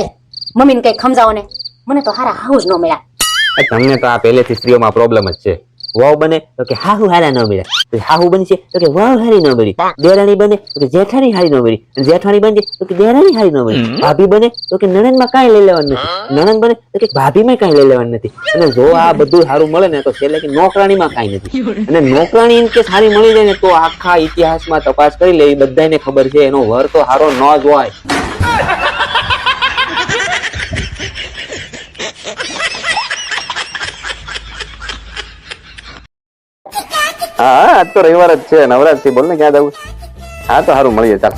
એ મમ્મીને કઈ સમજાવો ને મને તો હારા હાઉસ ન મળ્યા. તમને તો આ પહેલેથી સ્ત્રીઓમાં પ્રોબ્લેમ જ છે. વાવ બને તો કે હાહુ હારા ન મળ્યા. પછી હાહુ બનશે તો કે વાવ હારી ન મળી. દેરાણી બને તો કે જેઠાણી હારી ન મળી. અને જેઠાણી બનશે તો કે દેરાણી હારી ન મળી. ભાભી બને તો કે નણંદમાં કાંઈ લઈ લેવાનું નથી. નણંદ બને તો કે ભાભીમાં કાંઈ લઈ લેવાનું નથી. અને જો આ બધું સારું મળે ને તો છેલ્લે કે નોકરાણીમાં કાંઈ નથી. અને નોકરાણી ઇન કે સારી મળી જાય ને તો આખા ઇતિહાસમાં તપાસ કરી લેવી બધાને ખબર છે એનો વર તો સારો ન જ હોય. હા આજ તો રવિવાર જ છે નવરાજ છે બોલ ને ક્યાં જવું હા તો સારું મળીએ ચાલ.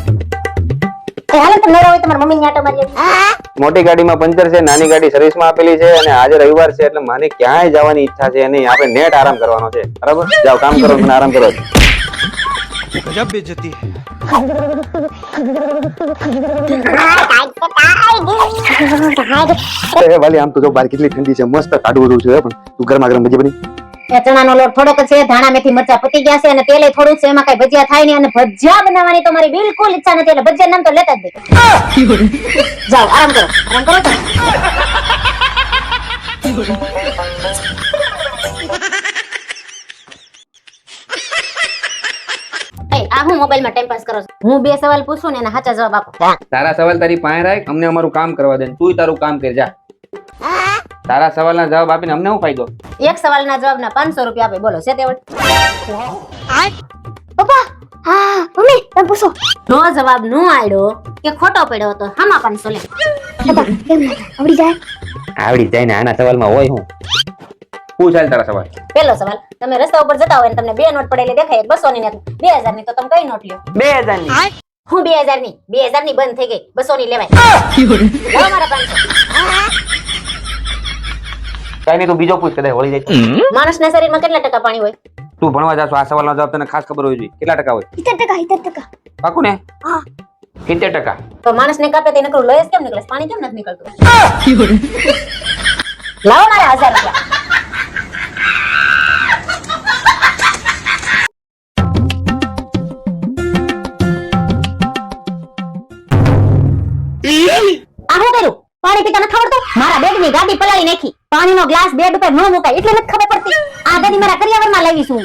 મોટી ગાડીમાં પંચર છે નાની ગાડી સર્વિસમાં આપેલી છે અને આજે રવિવાર છે એટલે મને ક્યાંય જવાની ઈચ્છા છે નહીં. આપણે નેટ આરામ કરવાનો છે. બરાબર? જાઓ કામ કરો મને આરામ કરો. ગજબ બેજતી વાલી આમ તો જો બાર કેટલી ઠંડી છે મસ્ત કાઢવું છે પણ તું ગરમા ગરમ મજી બની. ચણાનો લોટ થોડોક છે ધાણા મેથી મરચા પતી ગયા છે અને તેલે થોડું છે એમાં કઈ ભજીયા થાય નહીં અને ભજીયા બનાવવાની તો મારી બિલકુલ ઈચ્છા નથી એટલે ભજીયા નામ તો લેતા જ નહીં. જાઓ આરામ કરો આરામ કરો તો. એ, આ હું મોબાઈલમાં ટાઈમ પાસ કરો છો? હું બે સવાલ પૂછું ને એના સાચા જવાબ આપો. તારા સવાલ તારી પાસે રાખ અમને અમારું કામ કરવા દે તું તારું કામ કરી જા. તારા સવાલના જવાબ આપીને અમને શું ફાયદો? એક સવાલના જવાબના પાંચસો રૂપિયા આપે. બોલો છે તેવડ પપ્પા હા મમ્મી તમે પૂછો. નો જવાબ નો આડ્યો કે ખોટો પડ્યો તો હામાં પાંચસો લે. આવડી જાય? આવડી જાય ને આના સવાલમાં હોય હું? પૂછ હાલ તારા સવાલ. પેલો સવાલ તમે રસ્તા ઉપર જતા હોય ને તમને બે નોટ પડેલી દેખાય બસો ની નથી બે હજારની તો તમે કઈ નોટ લ્યો? બે હજારની હું બે હજારની બે હજારની બંધ થઈ ગઈ બસો ની લેવાય મારા પાંચસો. કઈ નહીં તું બીજો પૂછ કદાચ વળી જાય માણસના શરીરમાં કેટલા ટકા પાણી હોય? તું ભણવા જાશો આ સવાલનો જવાબ તને ખાસ ખબર હોવી જોઈએ. કેટલા ટકા હોય? સિત્તેર ટકા સિત્તેર ટકા. પાકું ને? હા. સિત્તેર ટકા. તો માણસને કાપે તે નકરું લોહી કેમ નીકળે? પાણી કેમ નથી નીકળતું? લાવો મારા હજાર રૂપિયા. ચાનો ગ્લાસ બેડ ઉપર ન મુકાય એટલે નથી ખબર પડતી. આ દાદી મારા કરિયાવરમાં લાવી છું.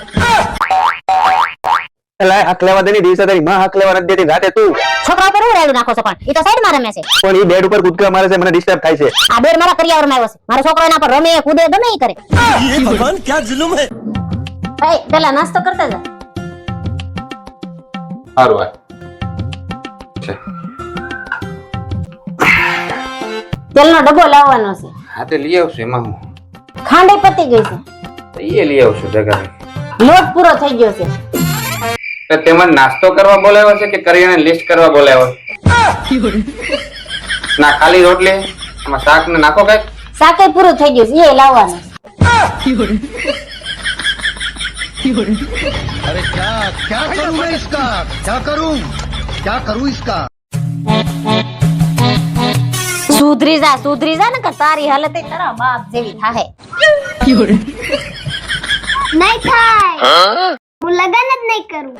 એલા હાક લેવા દેની દિવસે તારી માં હાક લેવા નથી દેતી રાતે તું. છોકરા ઉપર હું નાખો છો પણ એ તો સાઈડમાં રમે પણ એ બેડ ઉપર કૂદકા મારે છે મને ડિસ્ટર્બ થાય છે. આ બેડ મારા કરિયાવરમાં આવ્યો છે. મારો છોકરો એના પર રમે કૂદે ગમે એ કરે. એ ભગવાન ક્યાં જુલમ હે? ભાઈ પેલા નાસ્તો કરતા જા. સારું આ તેલનો ડબ્બો લાવવાનો છે. હા તે લઈ આવશું એમાં હું. ખાંડે પતી ગઈ છે. એ લઈ આવશું જગા. લોટ પૂરો થઈ ગયો છે. તો તેમાં નાસ્તો કરવા બોલાવ્યો છે કે કરીને લિસ્ટ કરવા બોલાવ્યો? ના ખાલી રોટલી આમાં શાક ને નાખો કઈ શાકે પૂરું થઈ ગયો છે એ લાવવાનું. અરે ક્યા ક્યાં કરું મેં ઇસકા? ક્યા કરું? ક્યા કરું ઇસકા? સુધરી જા સુધરી જા ને કે તારી હાલત તારા બાપ જેવી થાહે. નહીં થાય. હું? લગન જ નહીં કરું.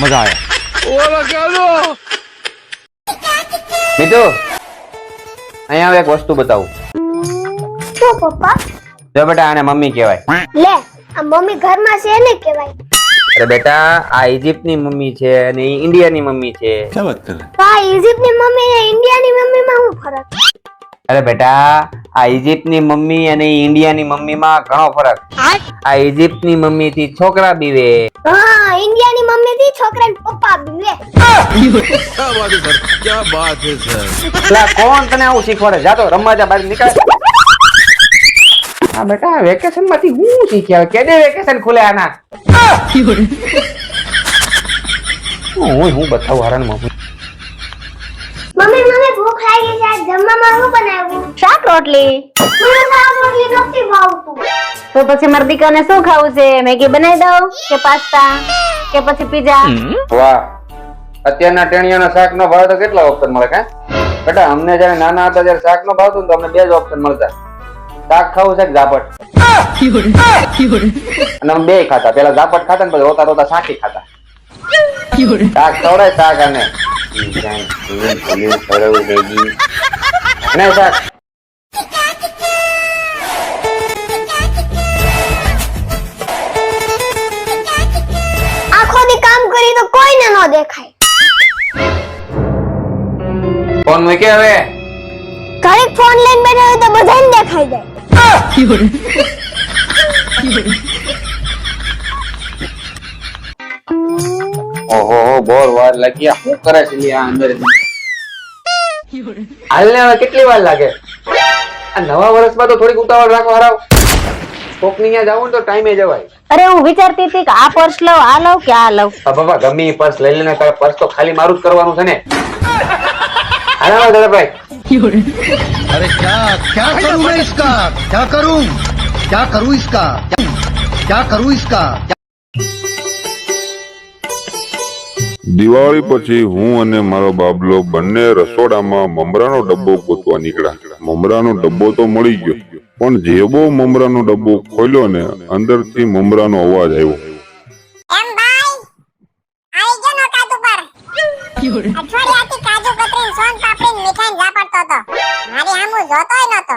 મજા આવે. નીતુ અહીંયા હવે એક વસ્તુ બતાવું. શું પપ્પા? જો બેટા આને મમ્મી કહેવાય. લે. આ મમ્મી ઘરમાં છે ને કહેવાય. અરે બેટા આ ઇજિપ્તની મમ્મી છે અને એ ઇન્ડિયાની મમ્મી છે. ક્યાં વાત કરે? તો આ ઇજિપ્તની મમ્મી અને ઇન્ડિયાની મમ્મીમાં શું ફરક? અરે બેટા આ ઇજિપ્તની મમ્મી અને ઇન્ડિયાની મમ્મીમાં ઘણો ફરક. આ ઇજિપ્તની મમ્મી થી છોકરા બીવે. હા ઇન્ડિયા ની મમ્મી થી છોકરા પપ્પા બીવે. ક્યાં વાત છે સર ક્યાં વાત છે સર? કોણ તને આવું શીખવાડે? જાતો રમવા જા બહાર નીકળ. હા બેટા વેકેશનમાંથી હું શીખ્યા? કેદે વેકેશન ખુલે આના? હું હું બતાવું હરણ મમ્મી મમ્મી મને ભૂખ લાગી છે. આજ જમવામાં શું બનાવ્યું શાક રોટલી. મને શાક રોટલી નથી ભાવતું. તો પછી મારા દીકરાને શું ખાવું છે? મેગી બનાવી દઉં કે પાસ્તા કે પછી પીઝા વાહ. અત્યારના ટેણિયાના શાક નો ભાવ તો કેટલા ઓપ્શન મળે કા? બેટા અમને જયારે નાના હતા ત્યારે શાક નો ભાવતું ને તો અમને બે જ ઓપ્શન મળતા. શાક ખાવું છે કે ઝાપટ? અને બે ખાતા. પેલા ઝાપટ ખાતા ને પછી રોતા રોતા શાકી ખાતા. શાક ખવડાય શાક અને શાક. તો કોઈને ન દેખાય. ફોન મૂકે હવે? ઘરે ફોન લઈને બેઠા હોય તો બધાને દેખાઈ જાય. ઓહો બોર વાર લાગ્યા. શું કરે છે આ અંદર? હાલને હવે કેટલી વાર લાગે? આ નવા વર્ષમાં તો થોડીક ઉતાવળ રાખો હરાવ. કોકની ત્યાં જવું તો ટાઈમે જવાય. અરે હું વિચારતી હતી કે આ પર્સ લઉં આ લઉં કે આ લઉં? બાબા ગમે પર્સ લઈ લેને તારે પર્સ તો ખાલી મારું જ કરવાનું છે ને. હાલો દાદાભાઈ अरे क्या क्या करूं मैं इसका क्या करूं क्या करूं इसका क्या, क्या करूं इसका દિવાળી પછી હું અને મારો બાબલો બંને રસોડામાં મમરાનો ડબ્બો ગોતવા નીકળ્યા મમરાનો ડબ્બો તો મળી ગયો પણ જેવો મમરાનો ડબ્બો ખોલ્યો ને અંદરથી મમરાનો અવાજ આવ્યો મારી આમુ જોતોય નતો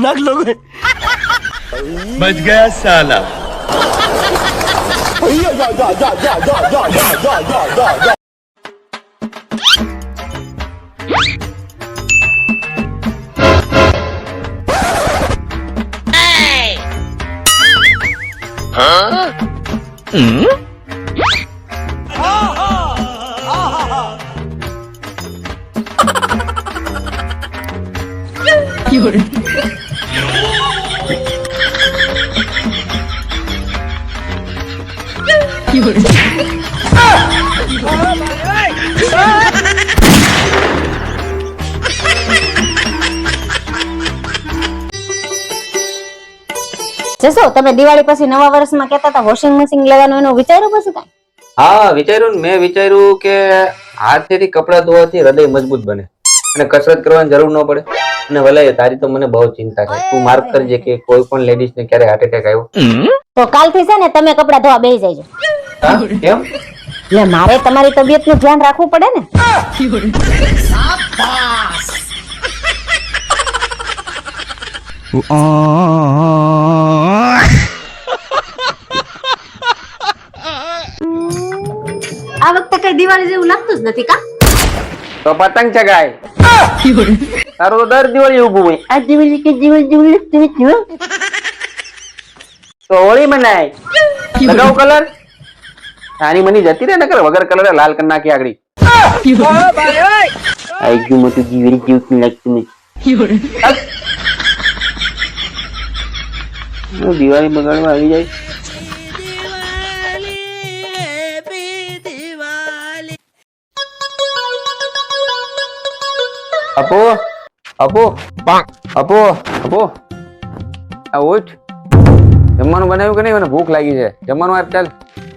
खतरनाक लोग हैं बच गया साला જશો તમે દિવાળી પછી નવા વર્ષમાં કહેતા હતા વોશિંગ મશીન લેવાનું એનું વિચાર્યું પછી કાંઈ? હા વિચાર્યું ને મેં વિચાર્યું કે હાથેથી કપડાં ધોવાથી હૃદય મજબૂત બને અને કસરત કરવાની જરૂર ન પડે. અને વલાય તારી તો મને બહુ ચિંતા છે. તું માર્ક કરજે કે કોઈ પણ લેડીઝ ને ક્યારે હાર્ટ એટેક આવ્યો. તો કાલથી છે ને તમે કપડાં ધોવા બેસી જજો કેમ? એટલે મારે તમારી તબિયતનું ધ્યાન રાખવું પડે ને. આ વખતે કઈ દિવાળી જેવું લાગતું જ નથી કા? તો પતંગ ચગાય. તારું તો દર દિવાળી ઊભું હોય. આ દિવાળી કે દિવાળી દિવાળી લાગતું નથી હો. તો હોળી મનાય. લગાવ કલર? તારી મની જતી રે નકર વગર કલર લાલ કરી નાખી આગળી. આઈ ગયું મોટું દિવાળી જેવું લાગતું નહીં. દિવાળી બગાડવા આવી જાય? અપો અપો અપો અપો. આ ઉઠ. જમવાનું બનાવ્યું કે નહીં? મને ભૂખ લાગી છે. જમવાનું આપ ચાલ.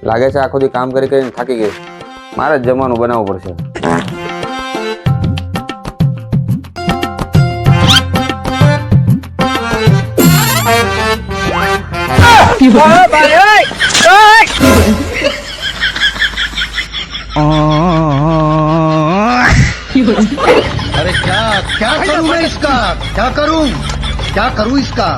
લાગે છે આખો દી કામ કરી કરીને થાકી ગઈ મારે જ જમવાનું બનાવવું પડશે अरे क्या क्या करूं मैं इसका क्या करूं क्या करूं इसका